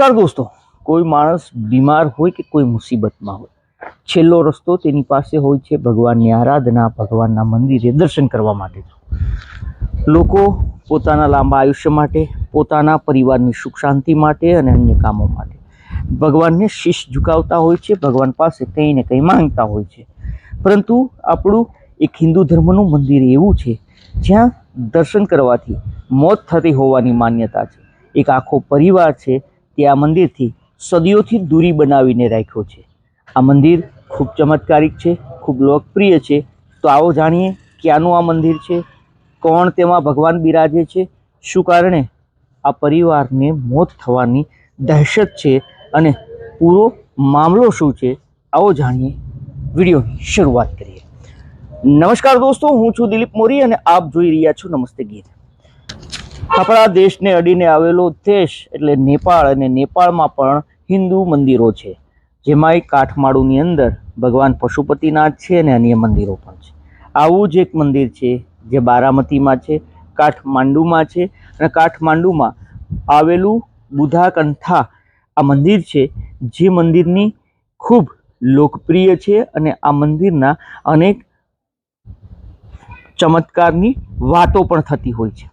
નમસ્કાર દોસ્તો. કોઈ માણસ બીમાર હોય કે કોઈ મુસીબતમાં હોય, છેલ્લો રસ્તો તેની પાસે હોય છે ભગવાનની આરાધના, ભગવાનના મંદિરે દર્શન કરવા માટે. લોકો પોતાના લાંબા આયુષ્ય માટે, પોતાના પરિવારની સુખ શાંતિ માટે અને અન્ય કામો માટે. ભગવાનને શીશ ઝુકાવતા હોય છે, ભગવાન પાસે કંઈ ને કંઈ માંગતા હોય છે. પરંતુ આપણું એક હિન્દુ ધર્મનું મંદિર એવું છે, જ્યાં દર્શન કરવાથી મોત થતી હોવાની માન્યતા છે. એક આખો પરિવાર છે તે આ મંદિરથી સદીઓથી દૂરી બનાવીને રાખ્યો છે. આ મંદિર ખૂબ ચમત્કારિક છે, ખૂબ લોકપ્રિય છે. તો આવો જાણીએ ક્યાંનું આ મંદિર છે? કોણ તેમાં ભગવાન બિરાજે છે? શું કારણે આ પરિવારને મોત થવાની દહેશત છે? અને પૂરો મામલો શું છે? આવો જાણીએ. વિડીયોની શરૂઆત કરીએ. નમસ્કાર દોસ્તો, હું છું દિલીપ મોરી અને આપ જોઈ રહ્યા છો નમસ્તે ગીત. આપણા દેશને અડીને આવેલો દેશ એટલે નેપાળ અને નેપાળમાં પણ હિન્દુ મંદિરો છે. જેમાં એક કાઠમાડુંની અંદર ભગવાન પશુપતિનાથ છે અને અન્ય મંદિરો પણ છે. આવું જ એક મંદિર છે જે બારામતીમાં છે, કાઠમાંડુમાં છે અને કાઠમાંડુમાં આવેલું બુધાકંઠા આ મંદિર છે, જે મંદિરની ખૂબ લોકપ્રિય છે અને આ મંદિરના અનેક ચમત્કારની વાતો પણ થતી હોય છે.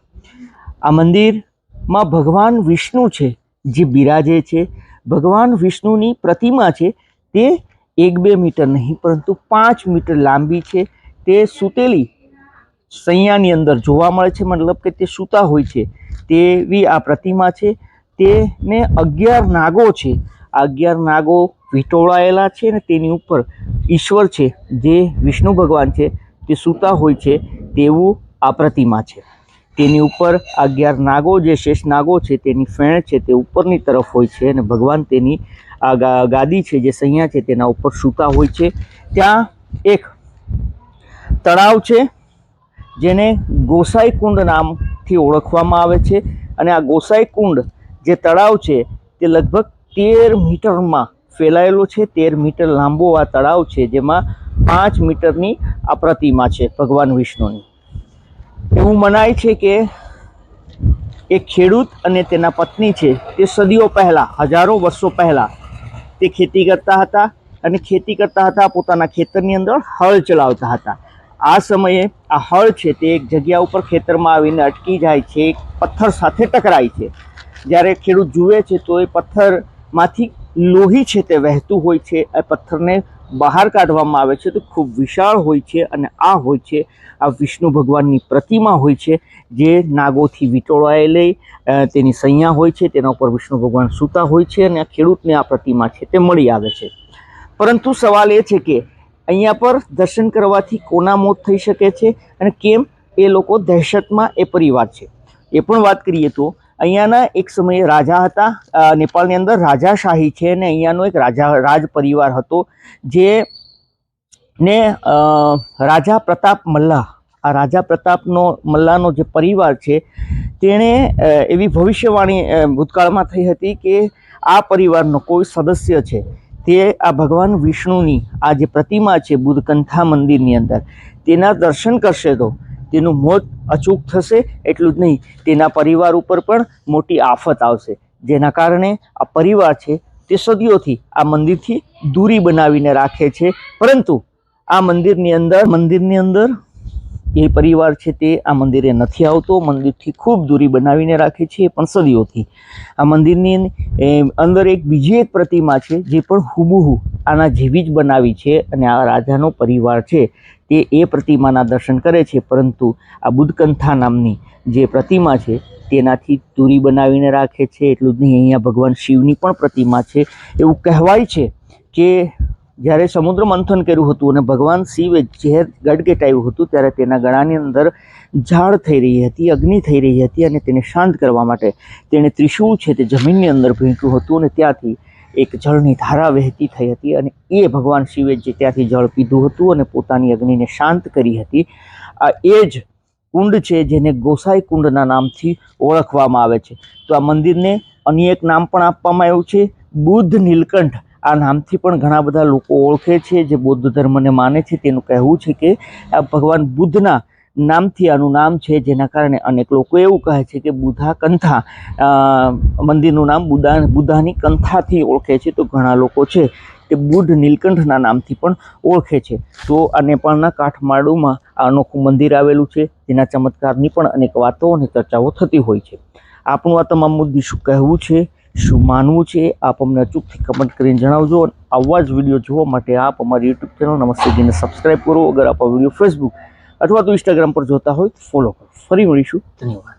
આ મંદિરમાં ભગવાન વિષ્ણુ છે, જે બિરાજે છે. ભગવાન વિષ્ણુની પ્રતિમા છે, તે એક બે મીટર નહીં, પરંતુ પાંચ મીટર લાંબી છે. તે સૂતેલી સૈયાની અંદર જોવા મળે છે, મતલબ કે તે સૂતા હોય છે. તેવી આ પ્રતિમા છે. તેને અગિયાર નાગો છે. અગિયાર નાગો વીંટોળાયેલા છે અને તેની ઉપર ઈશ્વર છે, જે વિષ્ણુ ભગવાન છે, તે સૂતા હોય છે. તેવું આ પ્રતિમા છે. તેની ઉપર અગિયાર નાગો જે શેષ નાગો છે, તેની ફેણ છે, તે ઉપરની તરફ હોય છે અને ભગવાન તેની આ ગાદી છે જે સૈયા છે તેના ઉપર સૂતા હોય છે. ત્યાં એક તળાવ છે, જેને ગોસાઈ કુંડ નામથી ઓળખવામાં આવે છે અને આ ગોસાઈ કુંડ જે તળાવ છે, તે લગભગ તેર મીટરમાં ફેલાયેલો છે. તેર મીટર લાંબો આ તળાવ છે, જેમાં પાંચ મીટરની આ પ્રતિમા છે ભગવાન વિષ્ણુની. એવું મનાય છે કે એક ખેડૂત અને તેના પત્ની છે, તે સદીઓ પહેલાં, હજારો વર્ષો પહેલાં તે ખેતી કરતા હતા અને ખેતી કરતા હતા, પોતાના ખેતરની અંદર હળ ચલાવતા હતા. આ સમયે આ હળ છે તે એક જગ્યા ઉપર ખેતરમાં આવીને અટકી જાય છે, એક પથ્થર સાથે ટકરાય છે. જ્યારે ખેડૂત જુએ છે તો એ પથ્થરમાંથી લોહી છે તે વહેતું હોય છે, એ પથ્થરને બહાર કાઢવામાં આવે છે તો ખૂબ વિશાળ હોય છે અને આ હોય છે, આ વિષ્ણુ ભગવાનની પ્રતિમા હોય છે, જે નાગોથી વીંટોળાયેલી તેની સૈયા હોય છે, તેના ઉપર વિષ્ણુ ભગવાન સૂતા હોય છે અને આ ખેડૂતને આ પ્રતિમા છે તે મળી આવે છે. પરંતુ સવાલ એ છે કે અહીંયા પર દર્શન કરવાથી કોના મોત થઈ શકે છે અને કેમ એ લોકો દહેશતમાં એ પરિવાર છે. એ પણ વાત કરીએ તો અહીંયાના એક સમયે રાજા હતા નેપાળની અંદર રાજાશાહી છે અને અહીંયાનો એક રાજા રાજ પરિવાર હતો, જે ને રાજા પ્રતાપ મલ્લા, આ રાજા પ્રતાપનો, મલ્લાનો જે પરિવાર છે, તેણે એવી ભવિષ્યવાણી ભૂતકાળમાં થઈ હતી કે આ પરિવારનો કોઈ સદસ્ય છે, તે આ ભગવાન વિષ્ણુની આ જે પ્રતિમા છે બુદ્ધકંથા મંદિરની અંદર, તેના દર્શન કરશે તો તેનું મોત અચૂક થશે એટલું જ નહીં. તેના પરિવાર ઉપર પણ મોટી આફત આવશે. જેના કારણે આ પરિવાર છે તે સદીઓથી આ મંદિરથી દૂરી બનાવીને રાખે છે. પરંતુ આ મંદિરની અંદર મંદિરની અંદર એ પરિવાર છે તે આ મંદિરે નથી આવતો. મંદિરથી ખૂબ દૂરી બનાવીને રાખે છે પણ સદીઓથી. આ મંદિરની અંદર એક બીજી એક પ્રતિમા છે જે પણ હુબુહુ આના જેવી જ બનાવી છે અને આ રાજાનો પરિવાર છે તે એ પ્રતિમાના દર્શન કરે છે. પરંતુ આ બુદ્ધકંથા નામની જે પ્રતિમા છે તેનાથી દૂરી બનાવીને રાખે છે. એટલું જ નહીં, અહીંયા ભગવાન શિવની પણ પ્રતિમા છે. એવું કહેવાય છે કે જ્યારે સમુદ્ર મંથન કર્યું હતું અને ભગવાન શિવે ઝેર ગડગેટાયું હતું, ત્યારે તેના ગળાની અંદર ઝાડ થઈ રહી હતી, અગ્નિ થઈ રહી હતી અને તેને શાંત કરવા માટે તેણે ત્રિશૂળ છે તે જમીનની અંદર ભેંક્યું હતું અને ત્યાંથી એક જળની ધારા વહેતી થઈ હતી અને એ ભગવાન શિવે જે ત્યાંથી જળ પીધું હતું અને પોતાની અગ્નિને શાંત કરી હતી, આ એ જ કુંડ છે જેને ગોસાઈ કુંડના નામથી ઓળખવામાં આવે છે. તો આ મંદિરને અન્ય એક નામ પણ આપવામાં આવ્યું છે, બુદ્ધ નીલકંઠ. આ નામથી પણ ઘણા બધા લોકો ઓળખે છે, જે બૌદ્ધ ધર્મને માને છે. તેનું કહેવું છે કે આ ભગવાન બુદ્ધના નામથી આનું નામ છે, જેના કારણે અનેક લોકો એવું કહે છે કે બુધા કંથા મંદિરનું નામ બુધા બુધાની કંથાથી ઓળખે છે. તો ઘણા લોકો છે તે બુદ્ધ નીલકંઠના નામથી પણ ઓળખે છે. તો આ નેપાળના કાઠમાડુંમાં આ અનોખું મંદિર આવેલું છે. તેના ચમત્કારની પણ અનેક વાતો અને ચર્ચાઓ થતી હોય છે. આપણું આ તમામ મુદ્દે શું કહેવું છે? શું માનવું છે? આપ અમને અચૂકથી કમેન્ટ કરીને જણાવજો અને આવા જ વીડિયો જોવા માટે આપ અમારી યુટ્યુબ ચેનલ નમસ્તે જીને સબસ્ક્રાઈબ કરો. અગર આપ વીડિયો ફેસબુક અથવા તો ઇન્સ્ટાગ્રામ પર જોતા હોય તો ફોલો કરો. ફરી મળીશું. ધન્યવાદ.